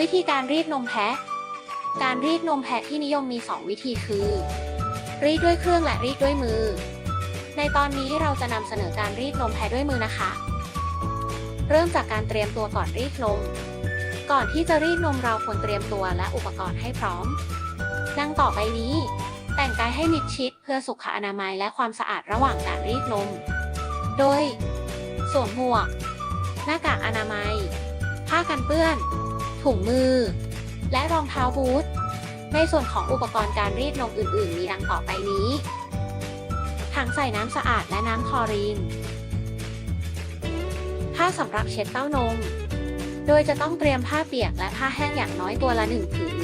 วิธีการรีดนมแพะ การรีดนมแพะที่นิยมมี 2 วิธีคือ รีดด้วยเครื่องและรีดด้วยมือ ในตอนนี้เราจะนำเสนอการรีดนมแพะด้วยมือนะคะ เริ่มจากการเตรียมตัวก่อนรีดนม ก่อนที่จะรีดนมเราควรเตรียมตัวและอุปกรณ์ให้พร้อม ดังต่อไปนี้ แต่งกายให้มิดชิดเพื่อสุขอนามัยและความสะอาดระหว่างการรีดนม โดย สวมหมวก หน้ากากอนามัย ผ้ากันเปื้อน ถุงมือ และรองเท้าบูท ในส่วนของอุปกรณ์การรีดนมอื่น ๆ มีดังต่อไปนี้ถังใส่น้ำสะอาดและน้ำคลอรีน ผ้าสำหรับเช็ดเต้านม โดยจะต้องเตรียมผ้าเปียกและผ้าแห้งอย่างน้อยตัวละหนึ่งผืน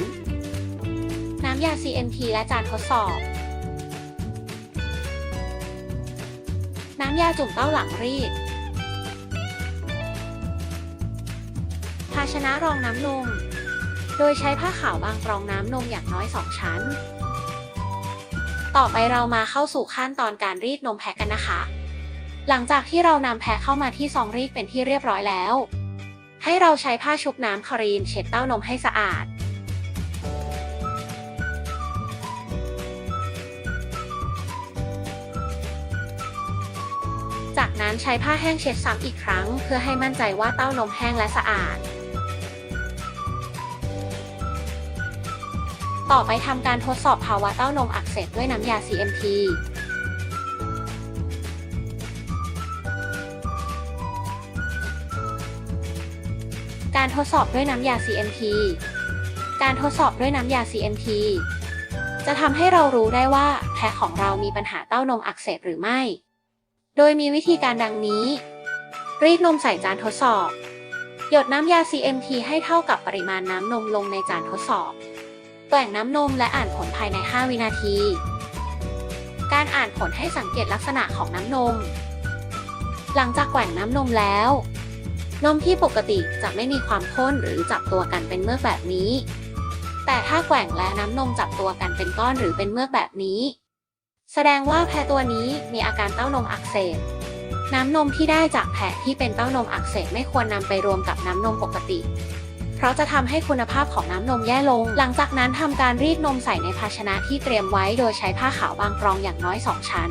น้ำยา CNT และจานทดสอบ น้ำยาจุ่มเต้าหลังรีดาชนะรองน้ำนม โดยใช้ผ้าขาวบางกรองน้ำนมอย่างน้อย 2 ชั้น ต่อไปเรามาเข้าสู่ขั้นตอนการรีดนมแพะกันนะคะ หลังจากที่เรานำแพะเข้ามาที่ซองรีดเป็นที่เรียบร้อยแล้ว ให้เราใช้ผ้าชุบน้ำคลอรีนเช็ดเต้านมให้สะอาดจากนั้นใช้ผ้าแห้งเช็ดซ้ำอีกครั้ง เพื่อให้มั่นใจว่าเต้านมแห้งและสะอาด ต่อไปทำการทดสอบภาวะเต้านมอักเสบด้วยน้ำยา CMT การทดสอบด้วยน้ำยา CMT การทดสอบด้วยน้ำยา CMT จะทำให้เรารู้ได้ว่าแพะของเรามีปัญหาเต้านมอักเสบหรือไม่ โดยมีวิธีการดังนี้ รีดนมใส่จานทดสอบ หยดน้ำยา CMT ให้เท่ากับปริมาณน้ำนมลงในจานทดสอบ แกว่งน้ำนมและอ่านผลภายใน 5 วินาที การอ่านผลให้สังเกตลักษณะของน้ำนม หลังจากแกว่งน้ำนมแล้ว นมที่ปกติจะไม่มีความข้นหรือจับตัวกันเป็นเมือกแบบนี้ แต่ถ้าแกว่งและน้ำนมจับตัวกันเป็นก้อนหรือเป็นเมือกแบบนี้ แสดงว่าแพะตัวนี้มีอาการเต้านมอักเสบ น้ำนมที่ได้จากแพะที่เป็นเต้านมอักเสบไม่ควรนำไปรวมกับน้ำนมปกติ เพราะจะทำให้คุณภาพของน้ำนมแย่ลง หลังจากนั้นทำการรีดนมใส่ในภาชนะที่เตรียมไว้โดยใช้ผ้าขาวบางกรองอย่างน้อย 2 ชั้น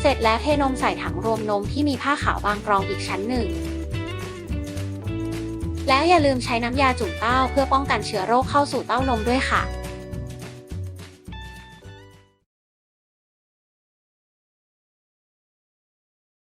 เสร็จแล้วเทนมใส่ถังรวมนมที่มีผ้าขาวบางกรองอีกชั้นหนึ่ง แล้วอย่าลืมใช้น้ำยาจุ่มเต้าเพื่อป้องกันเชื้อโรคเข้าสู่เต้านมด้วยค่ะ